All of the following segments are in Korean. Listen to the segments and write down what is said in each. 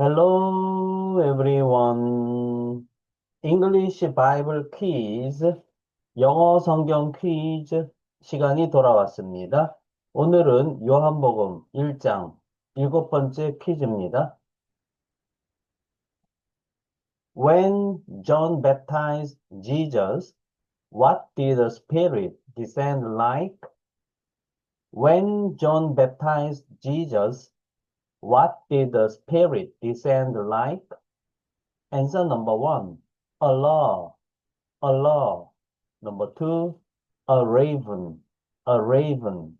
Hello everyone. English Bible quiz, 영어 성경 퀴즈 시간이 돌아왔습니다. 오늘은 요한복음 1장 일곱 번째 퀴즈입니다. When John baptized Jesus, what did the Spirit descend like? When John baptized Jesus, what did the Spirit descend like? Answer number one, a law, a law. Number two, a raven, a raven.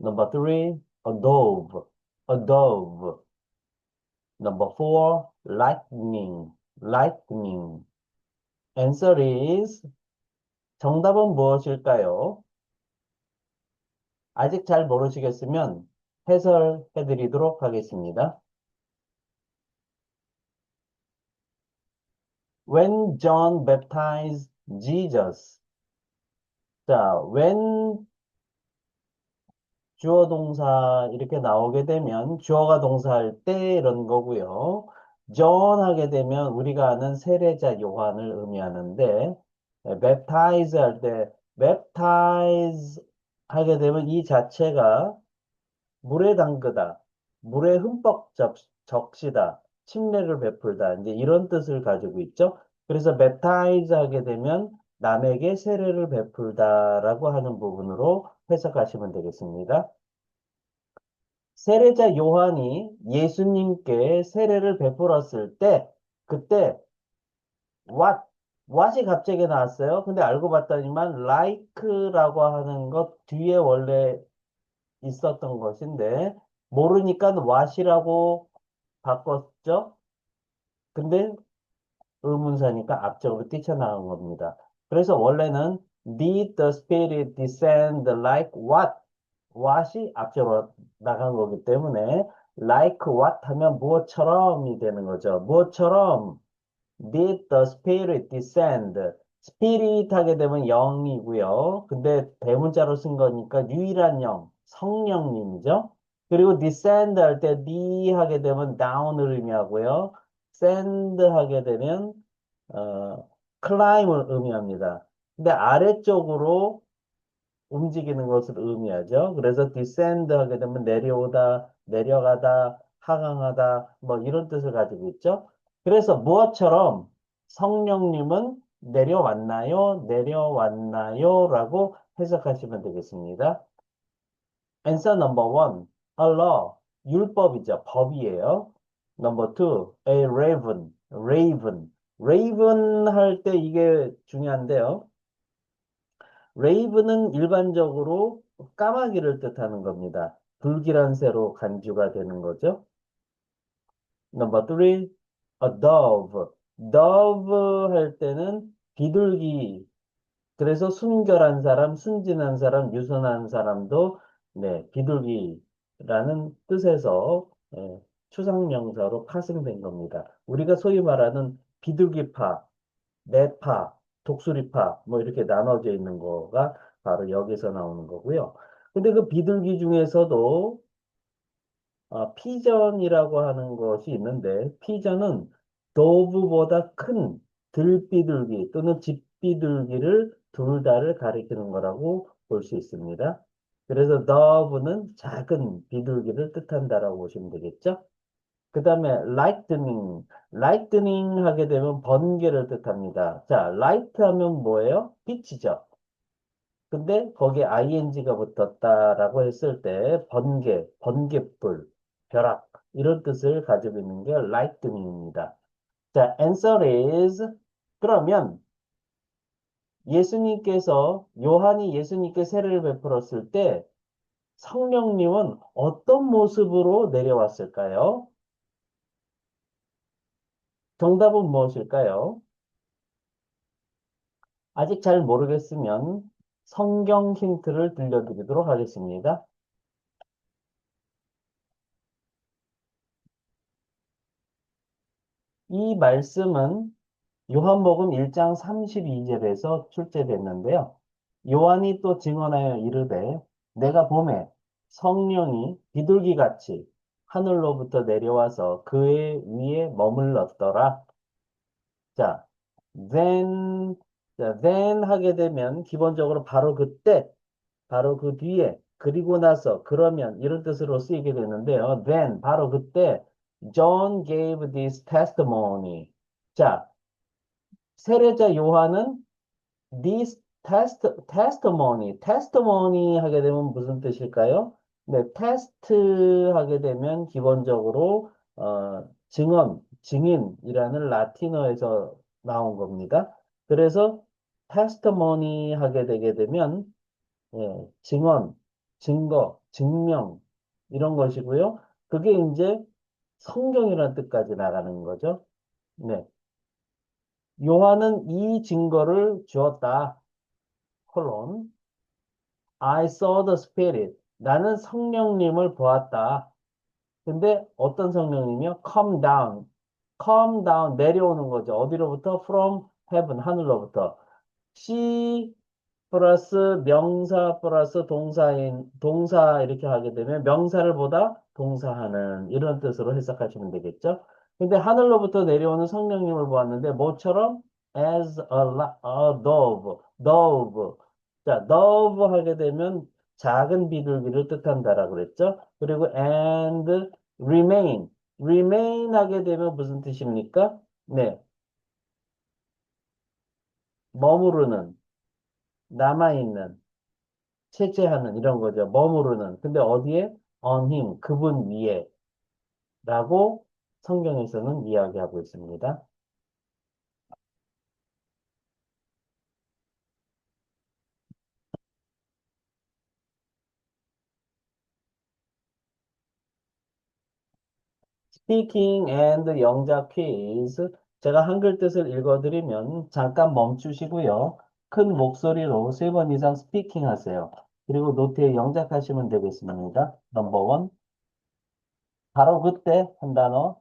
Number three, a dove, a dove. Number four, lightning, lightning. Answer is 정답은 무엇일까요? 아직 잘 모르시겠으면 해설해 드리도록 하겠습니다. When John baptized Jesus. 자, when 주어 동사 이렇게 나오게 되면 주어가 동사할 때 이런 거고요. John 하게 되면 우리가 아는 세례자 요한을 의미하는데 baptize 할 때 baptize 하게 되면 이 자체가 물에 담그다, 물에 흠뻑 적, 적시다, 침례를 베풀다, 이제 이런 뜻을 가지고 있죠. 그래서 baptize 하게 되면 남에게 세례를 베풀다라고 하는 부분으로 해석하시면 되겠습니다. 세례자 요한이 예수님께 세례를 베풀었을 때, 그때 what, what이 갑자기 나왔어요. 근데 알고 봤더니만 like라고 하는 것 뒤에 원래 있었던 것인데 모르니까 what이라고 바꿨죠. 근데 의문사니까 앞쪽으로 뛰쳐나온 겁니다. 그래서 원래는 did the spirit descend like what? what이 앞쪽으로 나간 거기 때문에 like what 하면 무엇처럼이 되는 거죠. 무엇처럼 did the spirit descend spirit 하게 되면 영이고요. 근데 대문자로 쓴 거니까 유일한 영, 성령님이죠. 그리고 descend 할 때 d 하게 되면 down을 의미하고요. send 하게 되면 어, climb을 의미합니다. 근데 아래쪽으로 움직이는 것을 의미하죠. 그래서 descend 하게 되면 내려오다, 내려가다, 하강하다, 뭐 이런 뜻을 가지고 있죠. 그래서 무엇처럼 성령님은 내려왔나요? 내려왔나요? 라고 해석하시면 되겠습니다. Answer number one, a law, 율법이죠. 법이에요. Number two, a raven, raven. raven 할 때 이게 중요한데요. raven은 일반적으로 까마귀를 뜻하는 겁니다. 불길한 새로 간주가 되는 거죠. Number three, a dove. dove 할 때는 비둘기. 그래서 순결한 사람, 순진한 사람, 유선한 사람도 네, 비둘기라는 뜻에서 예, 추상명사로 파생된 겁니다. 우리가 소위 말하는 비둘기파, 매파, 독수리파 뭐 이렇게 나눠져 있는 거가 바로 여기서 나오는 거고요. 근데 그 비둘기 중에서도 어, 피전이라고 하는 것이 있는데 피전은 도브보다 큰 들비둘기 또는 집비둘기를 둘 다를 가리키는 거라고 볼 수 있습니다. 그래서 dove는 작은 비둘기를 뜻한다라고 보시면 되겠죠. 그 다음에 lightning, lightning 하게 되면 번개를 뜻합니다. 자, light 하면 뭐예요? 빛이죠. 근데 거기에 ing가 붙었다라고 했을 때 번개, 번개불, 벼락 이런 뜻을 가지고 있는 게 lightning입니다. 자, answer is 그러면 예수님께서 요한이 예수님께 세례를 베풀었을 때 성령님은 어떤 모습으로 내려왔을까요? 정답은 무엇일까요? 아직 잘 모르겠으면 성경 힌트를 들려드리도록 하겠습니다. 이 말씀은 요한복음 1장 32절에서 출제됐는데요. 요한이 또 증언하여 이르되 내가 봄에 성령이 비둘기 같이 하늘로부터 내려와서 그의 위에 머물렀더라. 자, then, 자, then 하게 되면 기본적으로 바로 그때, 바로 그 뒤에, 그리고 나서, 그러면 이런 뜻으로 쓰이게 되는데요. then, 바로 그때 John gave this testimony. 자, 세례자 요한은 this test, testimony, testimony 하게 되면 무슨 뜻일까요? 네, test 하게 되면 기본적으로 어, 증언, 증인이라는 라틴어에서 나온 겁니다. 그래서 testimony 하게 되게 되면 예, 증언, 증거, 증명 이런 것이고요. 그게 이제 성경이라는 뜻까지 나가는 거죠. 네. 요한은 이 증거를 주었다. 콜론. I saw the Spirit. 나는 성령님을 보았다. 근데 어떤 성령님이요? Come down. Come down. 내려오는 거죠. 어디로부터? From heaven. 하늘로부터. She 플러스 명사 플러스 동사인, 동사 이렇게 하게 되면 명사를 보다 동사하는 이런 뜻으로 해석하시면 되겠죠. 근데 하늘로부터 내려오는 성령님을 보았는데 뭐처럼? as a, la- dove, dove. 자, dove 하게 되면 작은 비둘기를 뜻한다라고 그랬죠. 그리고 and remain, remain 하게 되면 무슨 뜻입니까? 네, 머무르는, 남아있는, 채취하는 이런 거죠. 머무르는. 근데 어디에? on him, 그분 위에 라고 성경에서는 이야기하고 있습니다. speaking and 영작 quiz. 제가 한글 뜻을 읽어드리면 잠깐 멈추시고요. 큰 목소리로 세 번 이상 speaking 하세요. 그리고 노트에 영작하시면 되겠습니다. 넘버 원. 바로 그때 한 단어.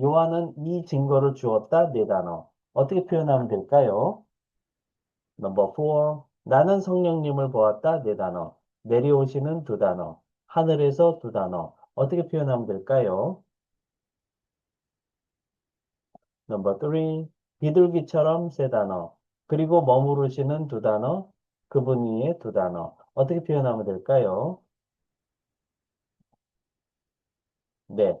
요한은 이 증거를 주었다 네 단어. 어떻게 표현하면 될까요? 4. 나는 성령님을 보았다 네 단어. 내려오시는 두 단어. 하늘에서 두 단어. 어떻게 표현하면 될까요? 3. 비둘기처럼 세 단어. 그리고 머무르시는 두 단어. 그분 위에 두 단어. 어떻게 표현하면 될까요? 네.